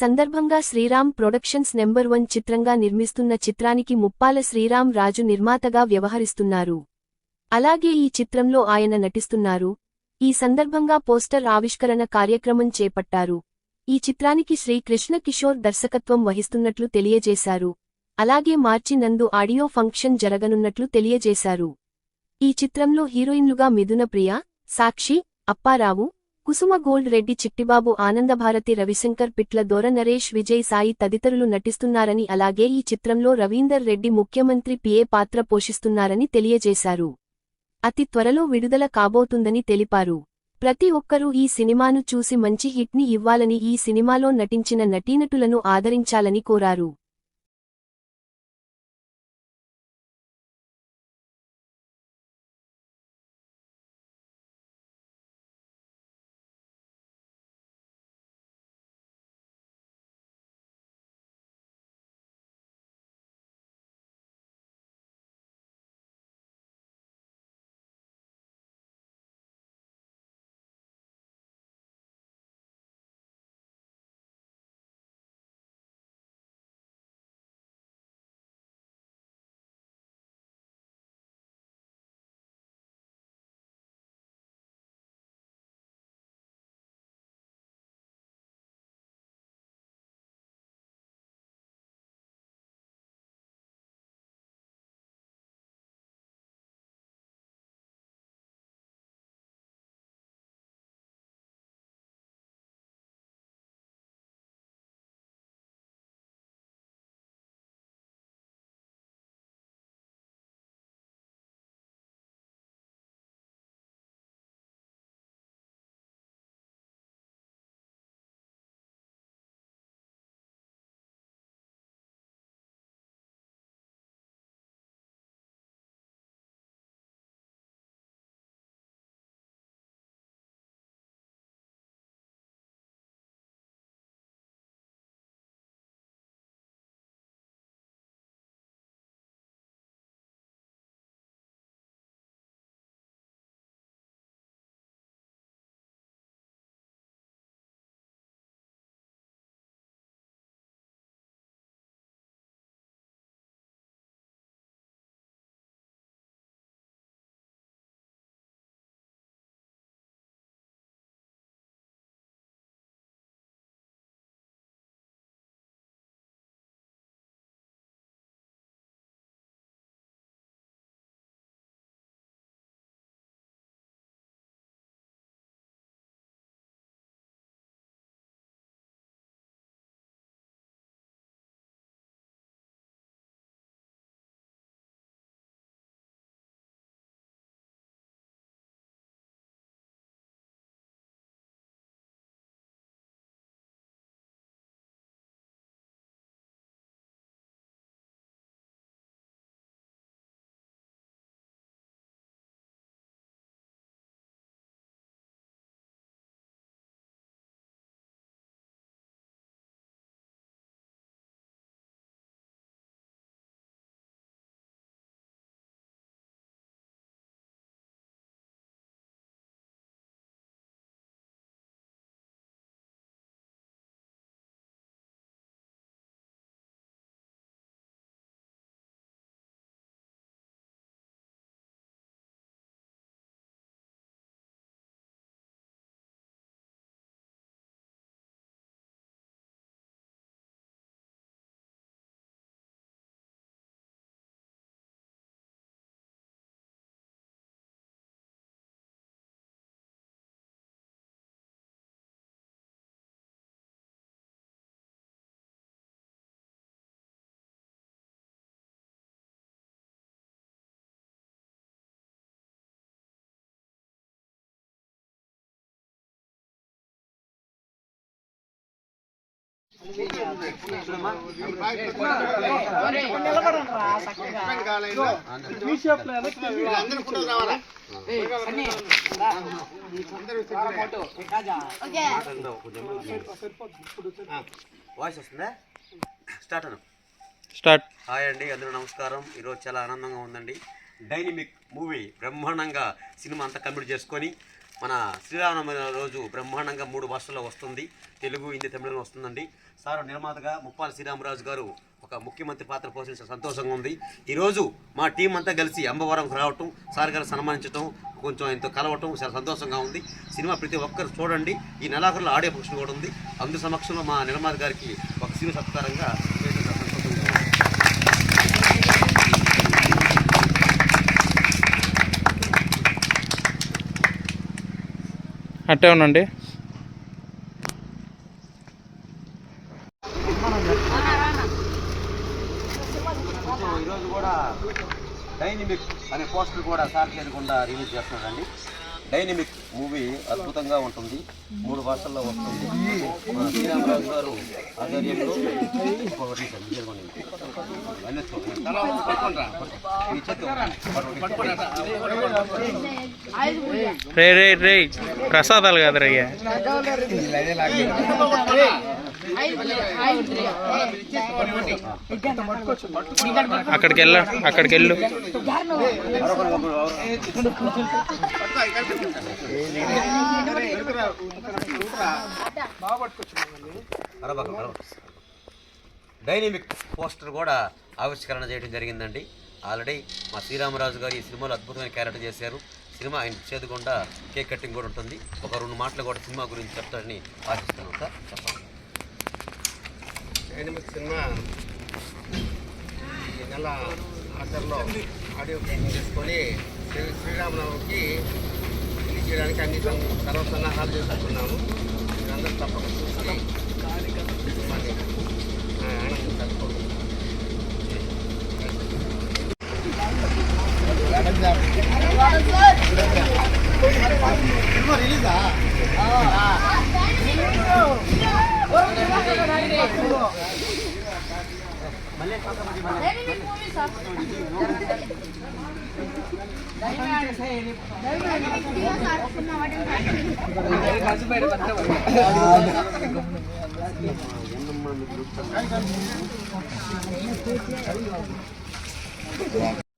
సందర్భంగా Sriram productions number one చిత్రంగా నిర్మిస్తున్న చిత్రానికి ముప్పాల శ్రీరామ్ రాజు నిర్మాతగా వ్యవహరిస్తున్నారు. అలాగే ఈ చిత్రంలో ఆయన నటిస్తున్నారు. ఈ సందర్భంగా పోస్టర్ ఆవిష్కరణ కార్యక్రమం చేపట్టారు. ఈ చిత్రానికి శ్రీ కృష్ణ కిషోర్ దర్శకత్వం వహిస్తున్నట్లు తెలియజేశారు. అలాగే మార్చి నందు ఆడియో ఫంక్షన్ జరగనున్నట్లు తెలియజేశారు. ఈ చిత్రంలో హీరోయిన్లుగా మిథున ప్రియ సాక్షి అప్పారావు కుసుమ గోల్డ్ రెడ్డి చిట్టిబాబు ఆనందభారతి రవిశంకర్ పిట్ల దొర నరేష్ విజయ్ సాయి తదితరులు నటిస్తున్నారని అలాగే ఈ చిత్రంలో రవీందర్ రెడ్డి ముఖ్యమంత్రి పిఏ పాత్ర పోషిస్తున్నారని తెలియజేశారు. అతి త్వరలో విడుదల కాబోతుందని తెలిపారు. ప్రతి ఒక్కరూ ఈ సినిమాను చూసి మంచి హిట్ని ఇవ్వాలని ఈ సినిమాలో నటించిన నటీనటులను ఆదరించాలని కోరారు. వాయిస్ వస్తుందా స్టార్ట్. అను స్టార్ట్ హాయ్ అండి అందరూ నమస్కారం. ఈరోజు చాలా ఆనందంగా ఉందండి. డైనమిక్ మూవీ బ్రహ్మాండంగా సినిమా అంతా కంప్లీట్ చేసుకొని మన శ్రీరామనవమి రోజు బ్రహ్మాండంగా మూడు భాషల్లో వస్తుంది. తెలుగు హిందీ తమిళంలో వస్తుందండి. సార్ నిర్మాతగా ముప్పాల శ్రీరామరాజు గారు ఒక ముఖ్యమంత్రి పాత్ర పోషించిన సంతోషంగా ఉంది. ఈరోజు మా టీం అంతా కలిసి అంబవరంకు రావటం సార్ గారు సన్మానించడం కొంచెం ఆయనతో కలవటం చాలా సంతోషంగా ఉంది. సినిమా ప్రతి ఒక్కరు చూడండి. ఈ నెలాఖరులో ఆడియో ఫంక్షన్ కూడా ఉంది. అందు సమక్షంలో మా నిర్మాత గారికి ఒక సిరి సత్కారంగా చేయడం చాలా సంతోషంగా ఉంది. అట్టే ఉండండి. ఈరోజు కూడా డైనమిక్ అనే పోస్టర్ కూడా సార్ చేయకుండా రిలీజ్ చేస్తున్నాడండి. డైనమిక్ మూవీ అద్భుతంగా ఉంటుంది. మూడు భాషల్లో వస్తుంది. మన శ్రీరామరాజు గారు ఆధ్వర్యంలో రే రే రే ప్రసాదాలు కదా రయ్య అక్కడికి వెళ్ళు అక్కడికి వెళ్ళు డైనమిక్ పోస్టర్ కూడా ఆవిష్కరణ చేయడం జరిగిందండి. ఆల్రెడీ మా శ్రీరామరాజు గారు ఈ సినిమాలో అద్భుతమైన క్యారెక్టర్ చేశారు. సినిమా ఆయన చేదుకుండా కేక్ కటింగ్ కూడా ఉంటుంది. ఒక రెండు మాటలు కూడా సినిమా గురించి చెప్తారని ఆశిస్తున్నాం సార్. చెప్పండి. ఎనిమిది సినిమా ఈ నెల ఆఖరిలో ఆడియో చేసుకొని శ్రీ శ్రీరామనవమికి రిలీజ్ చేయడానికి అన్ని సర్వ సన్నాహాలు చేసుకుంటున్నాము. మీరందరూ తప్పక చూసి సినిమాని ఆ, ఆనందించాలి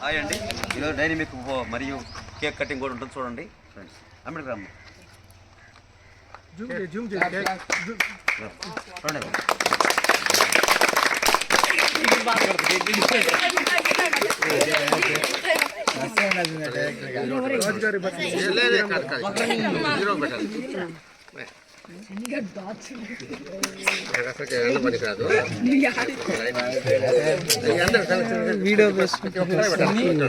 హాయ్ అండి. ఈరోజు డైనమిక్ మరియు కేక్ కటింగ్ కూడా ఉంటుంది చూడండి. ఫ్రెండ్స్ అమ్మడికి రమ్మ చూడండి లేదే కాదు వీడియో అందులో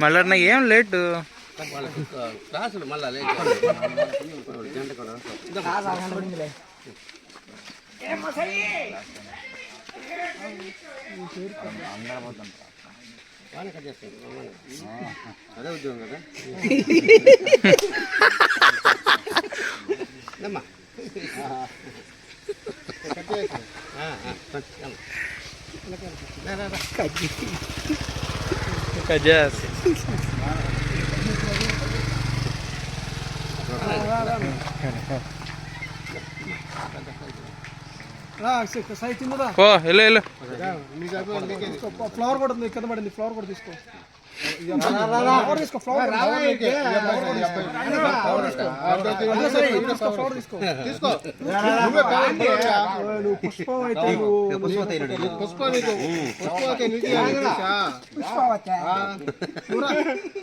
మళ్ళీ అన్న ఏం లేటు క్లాసులు మళ్ళా లేదు బాగానే కట్ చేస్తాను అదే ఉద్యోగం కదా అమ్మా కజాస్ సైజ్ తిందా ఓ వెళ్ళు వెళ్ళు. ఫ్లవర్ కూడా కింద పడింది ఫ్లవర్ కూడా తీసుకో. ఫ్లవర్ తీసుకో ఫ్లవర్ ఫ్లవర్ తీసుకో. తీసుకో. నువ్వే కావాలి నువ్వు పుష్పం అయితే నువ్వు పుష్ప నీకు. పుష్ప నీకు పుష్పవతి